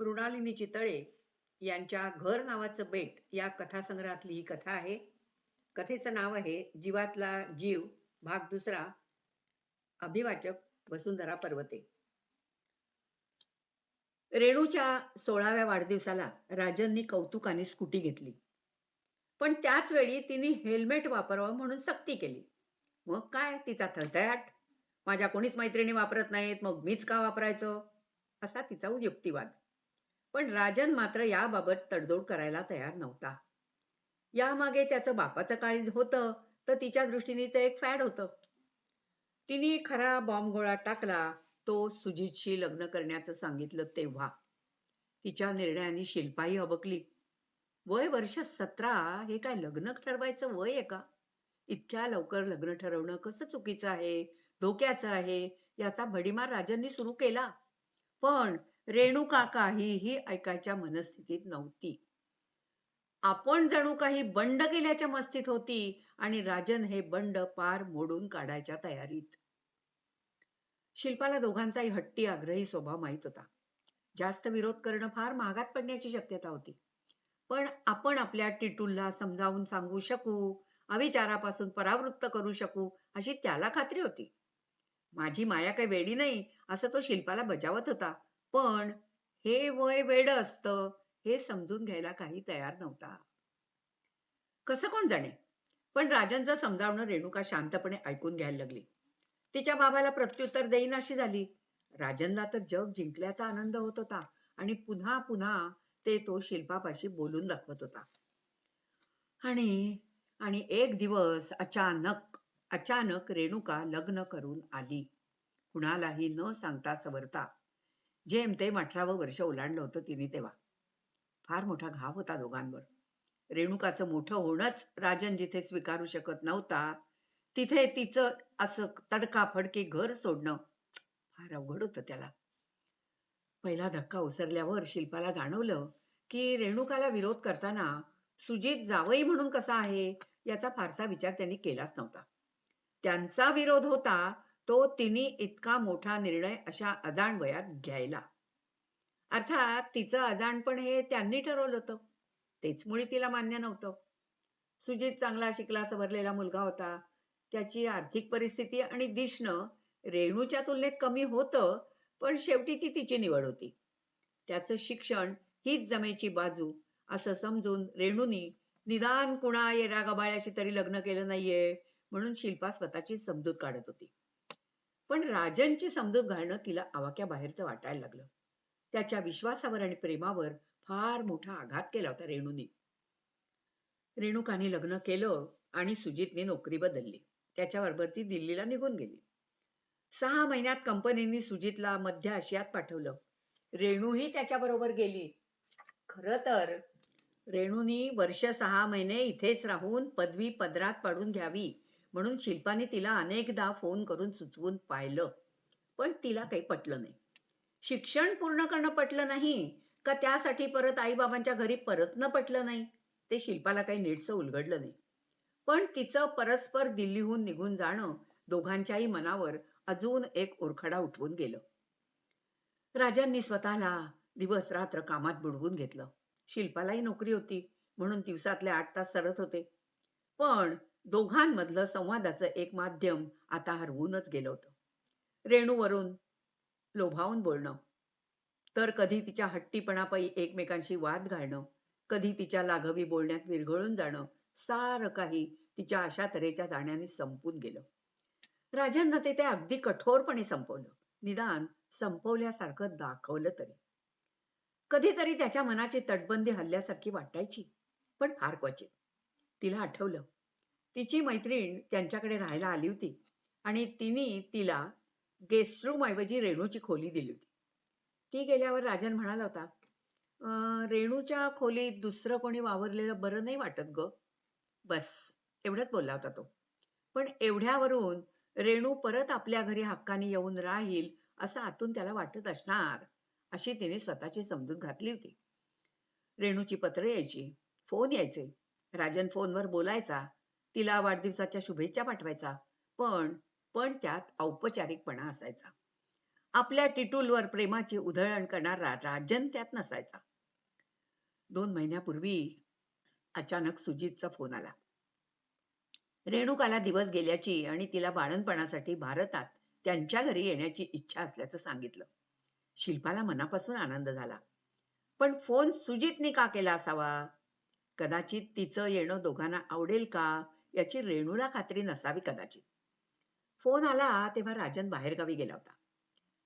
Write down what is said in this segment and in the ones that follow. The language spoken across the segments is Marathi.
मृणालिनी चितळे यांच्या घर नावाचं बेट या कथासंग्रहातली ही कथा आहे. कथेचं नाव आहे जीवातला जीव भाग दुसरा अभिवाचक वसुंधरा पर्वते. रेणूच्या सोळाव्या वाढदिवसाला राजननी कौतुकाने स्कूटी घेतली. पण त्याच वेळी तिने हेल्मेट वापरावं म्हणून सक्ती केली. मग काय? तिचा थळथळाट. माझ्या कोणीच मैत्रिणी वापरत नाहीत मग मीच का वापरायचं? असा तिचा युक्तिवाद पण राजन मात्र याबाबत तडजोड करायला तयार नव्हता. यामागे त्याचं बापाचं काळीज होतं तर तिच्या दृष्टीने ते एक फॅड होतं. तिने खरा बॉम्ब गोळा टाकला तो सुजितशी लग्न करण्याचं सांगितलं तेव्हा. तिच्या निर्णयाने शिल्पाही अबकली. वय वर्ष सतरा हे काय लग्न ठरवायचं वय आहे का? इतक्या लवकर लग्न ठरवणं कसं चुकीचं आहे धोक्याचं आहे याचा भडीमार राजांनी सुरू केला. पण रेणुका काहीही ऐकायच्या मनस्थितीत नव्हती. आपण जणू काही बंड केल्याच्या मस्तीत होती आणि राजन हे बंड पार मोडून काढायच्या तयारीत. शिल्पाला दोघांचाही हट्टी आग्रही स्वभाव माहीत होता. जास्त विरोध करणं फार महागात पडण्याची शक्यता होती. पण आपण आपल्या टिटूलला समजावून सांगू शकू अविचारापासून परावृत्त करू शकू अशी त्याला खात्री होती. माझी माया काही वेडी नाही असं तो शिल्पाला बजावत होता. पण हे वय वेड असतं हे समजून घ्यायला काही तयार नव्हता. कसं कोण जाणे? पण राजांचं समजावणं रेणुका शांतपणे ऐकून घ्यायला लागली. तिच्या बाबाला प्रत्युत्तर देईन अशी झाली. राजनला तर जग जिंकल्याचा आनंद होत होता आणि पुन्हा पुन्हा ते तो शिल्पापाशी बोलून दाखवत होता. आणि आणि एक दिवस अचानक अचानक रेणुका लग्न करून आली. कुणालाही न सांगता सवरता जेमतेम अठरावं वर्ष ओलांडलं होतं तिने तेव्हा. फार मोठा घाव होता दोघांवर. रेणुकाचं मोठं होणंच राजन जिथे स्वीकारू शकत नव्हता तिथे तिचं असं तडकाफडकी घर सोडणं फार अवघड होतं त्याला. पहिला धक्का उसरल्यावर शिल्पाला जाणवलं की रेणुकाला विरोध करताना सुजित जावई म्हणून कसा आहे याचा फारसा विचार त्यांनी केलाच नव्हता. त्यांचा विरोध होता तो तिने इतका मोठा निर्णय अशा अजाण वयात घ्यायला. अर्थात तिचं अजाणपण हे त्यांनी ठरवलं होतं. तेच मुळी तिला मान्य नव्हतं. सुजित चांगला शिकला सवरलेला मुलगा होता. त्याची आर्थिक परिस्थिती आणि दिसणं रेणूच्या तुलनेत कमी होतं पण शेवटी ती तिची निवड होती. त्याचं शिक्षण हीच जमेची बाजू असं समजून रेणूनी निदान कुणा येरा गबाळ्याशी तरी लग्न केलं नाहीये म्हणून शिल्पा स्वतःची समजूत काढत होती. पण राजनची समजूत घालणं तिला आवाक्या बाहेरचं वाटायला लागलं. त्याच्या विश्वासावर आणि प्रेमावर फार मोठा आघात केला होता रेणूनी. रेणुकाने लग्न केलं आणि सुजितने नोकरी बदलली. त्याच्याबरोबर ती दिल्लीला निघून गेली. सहा महिन्यात कंपनीने सुजितला मध्य आशियात पाठवलं. रेणूही त्याच्याबरोबर गेली. खर तर रेणूनी वर्ष सहा महिने इथेच राहून पदवी पदरात पाडून घ्यावी म्हणून शिल्पाने तिला अनेकदा फोन करून सुचवून पाहिलं. पण तिला काही पटलं नाही. शिक्षण पूर्ण करणं पटलं नाही का त्यासाठी परत आईबाबांच्या घरी परतणं पटलं नाही? ते शिल्पाला काही नीटचं उलगडलं नाही. पण तिचं परस्पर दिल्लीहून निघून जाणं दोघांच्याही मनावर अजून एक ओरखडा उठवून गेलं. राजांनी स्वतःला दिवस रात्र कामात बुडवून घेतलं. शिल्पालाही नोकरी होती म्हणून दिवसातले आठ तास सरत होते. पण दोघांमधलं संवादाचं एक माध्यम आता हरवूनच गेलं होतं. रेणूवरून लोभावून बोलणं तर कधी तिच्या हट्टीपणापायी एकमेकांशी वाद घालणं कधी तिच्या लाघवी बोलण्यात विरघळून जाणं सारं काही तिच्या अशा तऱ्हेच्या जाण्याने संपून गेलं. राजांना ते ते अगदी कठोरपणे संपवलं निदान संपवल्यासारखं दाखवलं तरी. कधीतरी त्याच्या मनाची तटबंदी हल्ल्यासारखी वाटायची पण फार क्वचित. तिला आठवलं तिची मैत्रीण त्यांच्याकडे राहायला आली होती आणि तिने तिला गेस्ट रूम ऐवजी रेणूची खोली दिली होती. ती गेल्यावर राजन म्हणाला होता रेणूच्या खोलीत दुसरं कोणी वावरलेलं बरं नाही वाटत ग. बस एवढंच बोलला होता तो. पण एवढ्यावरून रेणू परत आपल्या घरी हक्काने येऊन राहील असं आतून त्याला वाटत असणार अशी तिने स्वतःची समजूत घातली होती. रेणूची पत्र यायची फोन यायचे. राजन फोनवर बोलायचा तिला वाढदिवसाच्या शुभेच्छा पाठवायचा. पण पण त्यात औपचारिकपणा असायचा. आपल्या टिटूलवर प्रेमाची उधळण करणारा राजन त्यात नसायचा. दोन महिन्यापूर्वी अचानक सुजितचा फोन आला. रेणुकाला दिवस गेल्याची आणि तिला बाळणपणासाठी भारतात त्यांच्या घरी येण्याची इच्छा असल्याचं सांगितलं. शिल्पाला मनापासून आनंद झाला. पण फोन सुजितने का केला असावा? कदाचित तिचं येणं दोघांना आवडेल का? याची रेणूला खात्री नसावी कदाचित. फोन आला तेव्हा राजन बाहेरगावी गेला होता.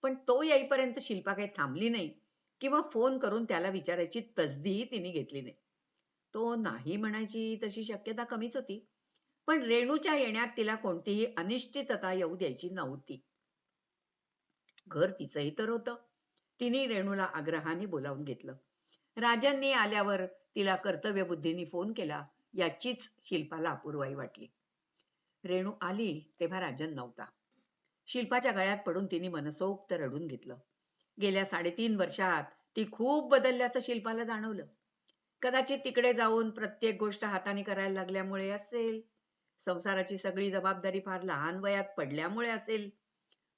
पण तो येईपर्यंत शिल्पा काही थांबली नाही किंवा फोन करून त्याला विचारायची तसदीही तिने घेतली नाही. तो नाही म्हणायची तशी शक्यता कमीच होती. पण रेणूच्या येण्यात तिला कोणतीही अनिश्चितता येऊ द्यायची नव्हती. घर तिचंही तर होतं. तिने रेणूला आग्रहाने बोलावून घेतलं. राजांनी आल्यावर तिला कर्तव्यबुद्धीने फोन केला. याचीच शिल्पाला अपूर्वाई वाटली. रेणू आली तेव्हा राजन नव्हता. शिल्पाच्या गळ्यात पडून तिने मनसोक्त रडून घेतलं. गेल्या साडेतीन वर्षात ती खूप बदलल्याचं शिल्पाला जाणवलं. कदाचित तिकडे जाऊन प्रत्येक गोष्ट हाताने करायला लागल्यामुळे असेल. संसाराची सगळी जबाबदारी फार लहान वयात पडल्यामुळे असेल.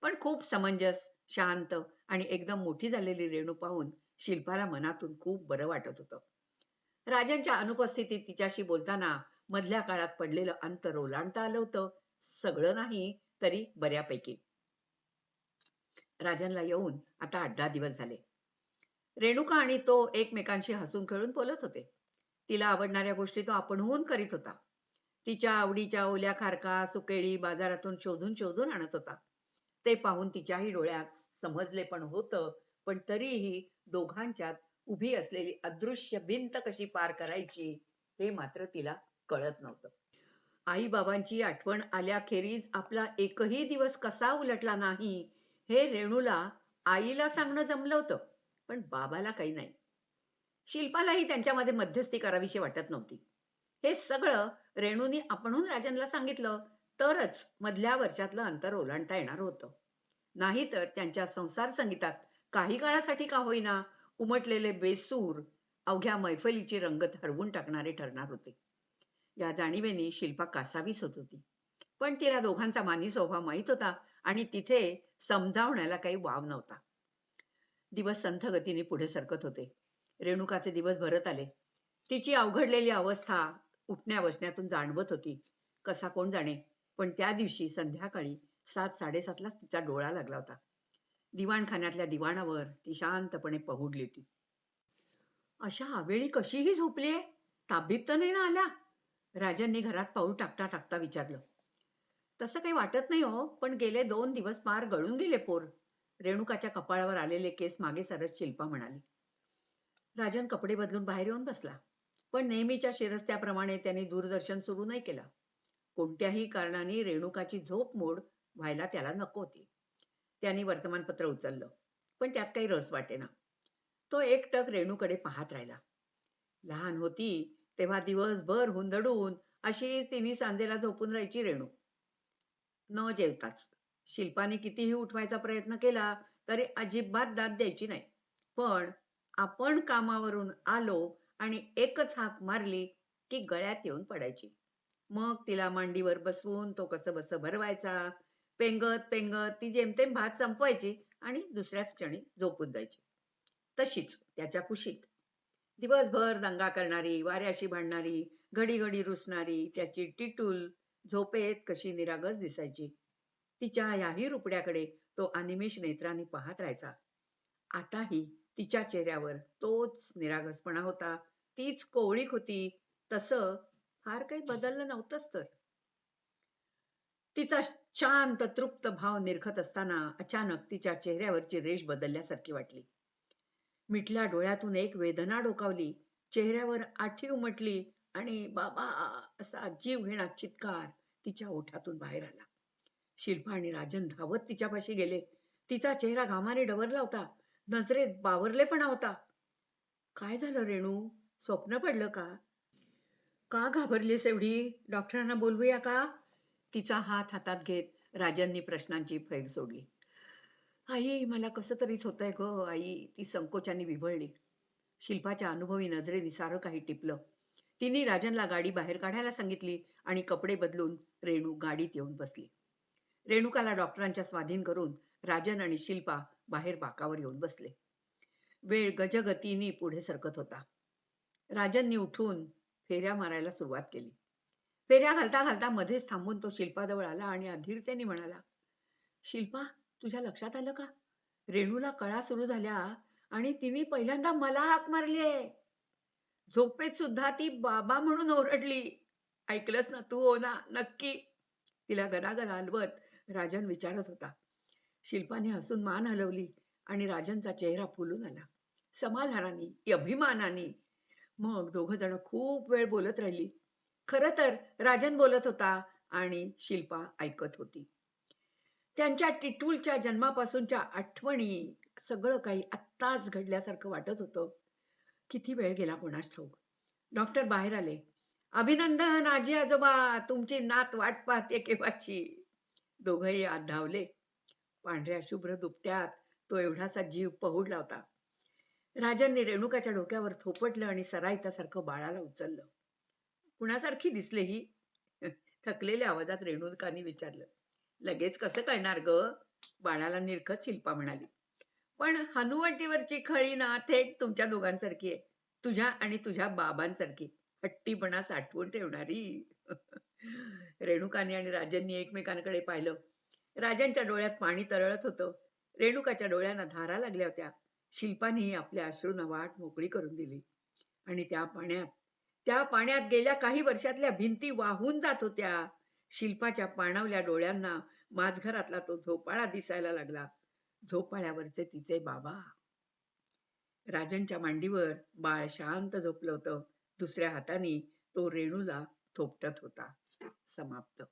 पण खूप समंजस शांत आणि एकदम मोठी झालेली रेणू पाहून शिल्पाला मनातून खूप बरं वाटत होतं. राजांच्या अनुपस्थितीत तिच्याशी बोलताना मधल्या काळात पडलेलं अंतर ओलांडता आलं होतं. सगळं नाही तरी बऱ्यापैकी. राजांना येऊन आता आठ दहा दिवस झाले. रेणुका आणि तो एकमेकांशी हसून खेळून बोलत होते. तिला आवडणाऱ्या गोष्टी तो आपणहून करीत होता. तिच्या आवडीच्या ओल्या खारका सुकेळी बाजारातून शोधून शोधून आणत होता. ते पाहून तिच्याही डोळ्यात समजले पण होतं पण तरीही दोघांच्यात उभी असलेली अदृश्य भिंत कशी पार करायची हे मात्र तिला कळत नव्हतं. आई बाबांची आठवण आल्याखेरीज आपला एकही दिवस कसा उलटला नाही हे रेणूला आईला सांगणं जमलं होतं पण बाबाला काही नाही. शिल्पालाही त्यांच्यामध्ये मध्यस्थी करावीशी वाटत नव्हती. हे सगळं रेणूनी आपणहून राजनला सांगितलं तरच मधल्या वर्षातलं अंतर ओलांडता येणार होतं. नाहीतर त्यांच्या संसार संगीतात काही काळासाठी का होईना उमटलेले बेसूर अवघ्या मैफलीची रंगत हरवून टाकणारे ठरणार होते. या जाणीवेने शिल्पा कासावीस होत होती. पण तिला दोघांचा मानी स्वभाव माहीत होता आणि तिथे समजावण्याला काही वाव नव्हता. दिवस संथ गतीने पुढे सरकत होते. रेणुकाचे दिवस भरत आले. तिची अवघडलेली अवस्था उठण्या बसण्यातून जाणवत होती. कसा कोण जाणे? पण त्या दिवशी संध्याकाळी सात साडेसातलाच तिचा डोळा लागला होता. दिवाणखान्यातल्या दिवाणावर ती शांतपणे पहुडली होती. अशा आवेळी कशीही झोपलीये? ताबीत तर नाही ना आल्या? राजांनी घरात पाऊल टाकता टाकता विचारलं. तसं काही वाटत नाही हो पण गेले दोन दिवस पार गळून गेले पोर. रेणुकाच्या कपाळावर आलेले केस मागे सरस शिल्पा म्हणाली. राजन कपडे बदलून बाहेर येऊन बसला. पण नेहमीच्या शिरस्त्याप्रमाणे त्यांनी दूरदर्शन सुरू नाही केलं. कोणत्याही कारणाने रेणुकाची झोप मोड व्हायला त्याला नको होती. त्यांनी वर्तमानपत्र उचललं. पण त्यात काही रस वाटेना. तो एकटक रेणूकडे पाहत राहिला. लहान होती तेव्हा दिवसभर हुंदडून अशी तिने सांजेला झोपून राहायची रेणू. न जेवताच. शिल्पाने कितीही उठवायचा प्रयत्न केला तरी अजिबात दाद द्यायची नाही. पण आपण कामावरून आलो आणि एकच हाक मारली की गळ्यात येऊन पडायची. मग तिला मांडीवर बसवून तो कसं बस भरवायचा पेंगत पेंगत ती जेमतेम भात संपवायची आणि दुसऱ्याच क्षणी झोपून जायची. तशीच त्याच्या कुशीत. दिवसभर दंगा करणारी वाऱ्याशी भांडणारी घडी घडी रुसणारी त्याची टिटूल झोपेत कशी निरागस दिसायची. तिच्या याही रुपड्याकडे तो अनिमिष नेत्राने पाहत राहायचा. आताही तिच्या चेहऱ्यावर तोच निरागसपणा होता. तीच कोवळीक होती. तसं फार काही बदललं नव्हतंच तर. तिचा शांत तृप्त भाव निरखत असताना अचानक तिच्या चेहऱ्यावरची रेष बदलल्यासारखी वाटली. मिटल्या डोळ्यातून एक वेदना डोकावली. चेहऱ्यावर आठी उमटली आणि बाबा असा जीव घेणा चित्कार. तिच्या ओठातून बाहेर आला. शिल्पा आणि राजन धावत तिच्यापाशी गेले. तिचा चेहरा घामाने डवरला होता. नजरेत बावरलेपणा होता. काय झालं रेणू? स्वप्न पडलं का? का घाबरलीस एवढी? डॉक्टरांना बोलवूया का? तिचा हात हातात घेत राजांनी प्रश्नांची फैर सोडली. आई मला कसं तरीच होतंय ग आई. ती संकोचाने विभळली शिल्पाच्या अनुभवी नजरेने सारं काही टिपलं. तिने राजनला गाडी बाहेर काढायला सांगितली आणि कपडे बदलून रेणू गाडीत येऊन बसली. रेणुकाला डॉक्टरांच्या स्वाधीन करून राजन आणि शिल्पा बाहेर बाकावर येऊन बसले. वेळ गजगतीने पुढे सरकत होता. राजननी उठून फेऱ्या मारायला सुरुवात केली. फेऱ्या घालता घालता मध्येच थांबून तो शिल्पाजवळ आला आणि अधीरतेने म्हणाला शिल्पा तुझ्या लक्षात आलं का? रेणूला कळा सुरू झाल्या आणि तिने पहिल्यांदा मला हाक मारलीये. झोपेत सुद्धा ती बाबा म्हणून ओरडली. ऐकलंच ना तू हो ना नक्की. तिला गरागरा हलवत राजन विचारत होता. शिल्पाने हसून मान हलवली आणि राजनचा चेहरा फुलून आला. समाधानाने अभिमानाने. मग दोघ जण खूप वेळ बोलत राहिली. खर तर राजन बोलत होता आणि शिल्पा ऐकत होती. त्यांच्या टिटूलच्या जन्मापासूनच्या आठवणी सगळं काही आत्ताच घडल्यासारखं वाटत होतं. किती वेळ गेला कोणास ठाऊक. डॉक्टर बाहेर आले. अभिनंदन आजी आजोबा तुमची नात वाट पाहते केव्हाची? दोघही आत धावले पांढऱ्या शुभ्र दुपट्यात तो एवढासा जीव पहुडला होता राजांनी रेणुकाच्या डोक्यावर थोपटलं आणि सरायतासारखं बाळाला उचललं. कुणासारखी दिसले ही थकलेल्या आवाजात रेणुकाने विचारलं लगेच कसं कळणार ग? बाळाला निरखत शिल्पा म्हणाली पण हनुवटीवरची खळी ना थेट तुमच्या दोघांसारखी आहे. तुझ्या आणि तुझ्या बाबांसारखी. हट्टीपणा साठवून ठेवणारी. रेणुकाने आणि राजांनी एकमेकांकडे पाहिलं. राजांच्या डोळ्यात पाणी तरळत होतं. रेणुकाच्या डोळ्यांना धारा लागल्या होत्या. शिल्पानेही आपल्या अश्रूंना वाट मोकळी करून दिली. आणि त्या पाण्यात त्या पाण्यात गेल्या काही वर्षातल्या भिंती वाहून जात होत्या. शिल्पाच्या पाणावल्या डोळ्यांना माझघरातला तो झोपाळा दिसायला लागला. झोपाळ्यावरचे तिचे बाबा. राजनच्या मांडीवर बाळ शांत झोपलं होतं. दुसऱ्या हाताने तो रेणूला थोपटत होता. समाप्त.